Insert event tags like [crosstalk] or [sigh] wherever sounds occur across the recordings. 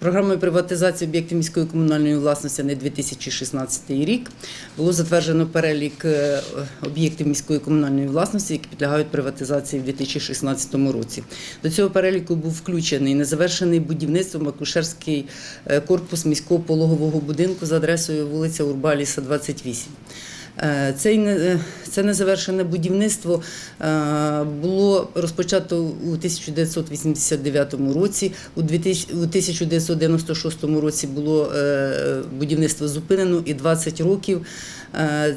Програмою приватизації об'єктів міської комунальної власності на 2016 рік було затверджено перелік е, об'єктів міської комунальної власності, які підлягають приватизації в 2016 році. До цього переліку був включений незавершений будівництвом акушерський е, корпус міського пологового будинку за адресою вулиця Урбаліса, 28. Е, Цей е, це незавершене будівництво е, було розпочато у 1989 році. У 2000 у 1996 році було будівництво зупинено, і 20 років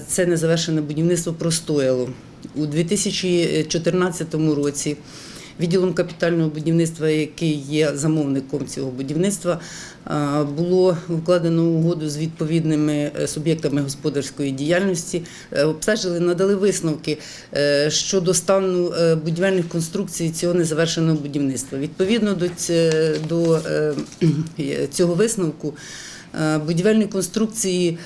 це незавершене будівництво простояло. У 2014 році відділом капітального будівництва, який є замовником цього будівництва, е, було укладено угоду з відповідними е, суб'єктами господарської діяльності. Е, Обстежили, надали висновки щодо стану будівельних конструкцій цього незавершеного будівництва. Відповідно до ць- до [clears throat] цього висновку, будівельні конструкції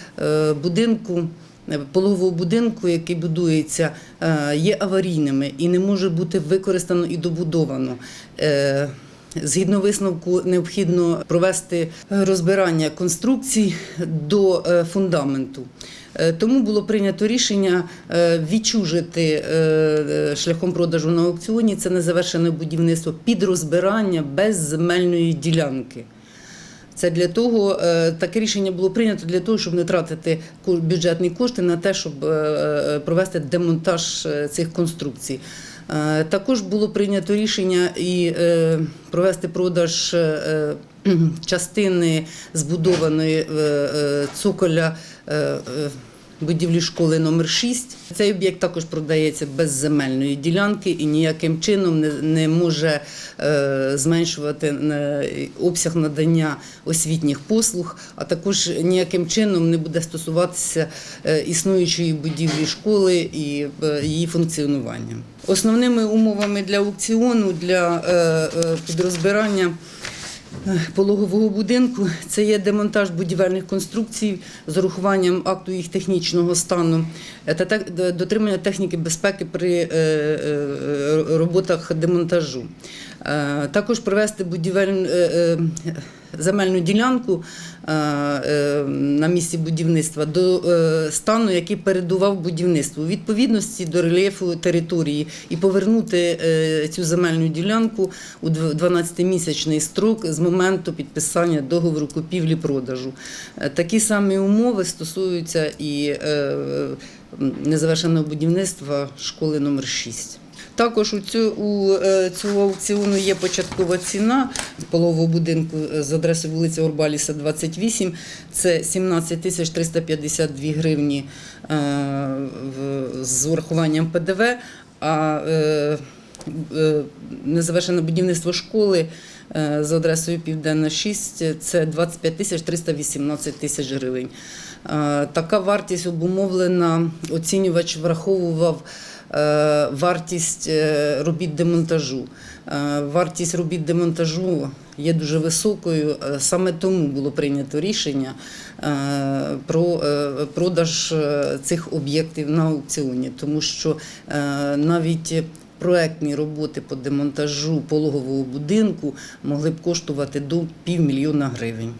будинку. Е, Пологового будинку, який будується, е, є аварійними і не може бути використано і добудовано. Е, Згідно висновку, необхідно провести розбирання конструкцій до фундаменту. Тому було прийнято рішення відчужити шляхом продажу на аукціоні це незавершене будівництво під розбирання без земельної ділянки. Це для того, е, таке рішення було прийнято для того, щоб не тратити бюджетні кошти на те, щоб е, е, провести демонтаж цих конструкцій. Також було прийнято рішення і провести продаж [clears throat] частини збудованої цоколя. Будівлі школи номер 6 Цей об'єкт також продається без земельної ділянки і ніяким чином не, не може е, зменшувати е, обсяг надання освітніх послуг, а також ніяким чином не буде стосуватися е, існуючої будівлі школи і е, її функціонування. Основними умовами для аукціону для підрозбирання пологового будинку це є демонтаж будівельних конструкцій з урахуванням акту їх технічного стану е, та дотримання техніки безпеки при е, е, роботах демонтажу. Е, Також привести будівельну е, е, земельну ділянку на місці будівництва до стану, який передував будівництву, у відповідності до рельєфу території, і повернути цю земельну ділянку у дв- 12-місячний строк з моменту підписання договору купівлі-продажу. Такі самі умови стосуються і незавершеного будівництва школи номер 6. Також у цю у е, цього аукціону є початкова ціна з полового будинку е, з адресою вулиця Орбаліса, 28. Це 17 тисяч 352 гривні е, з урахуванням ПДВ. А незавершене будівництво школи за адресою Південна 6 це 25 тисяч 318 тисяч гривень. Така вартість обумовлена, оцінювач враховував вартість е, робіт демонтажу. Е, Вартість робіт демонтажу є дуже високою. е, Саме тому було прийнято рішення е, про е, продаж е, цих об'єктів на аукціоні, тому що е, навіть проектні роботи по демонтажу пологового будинку могли б коштувати до півмільйона гривень.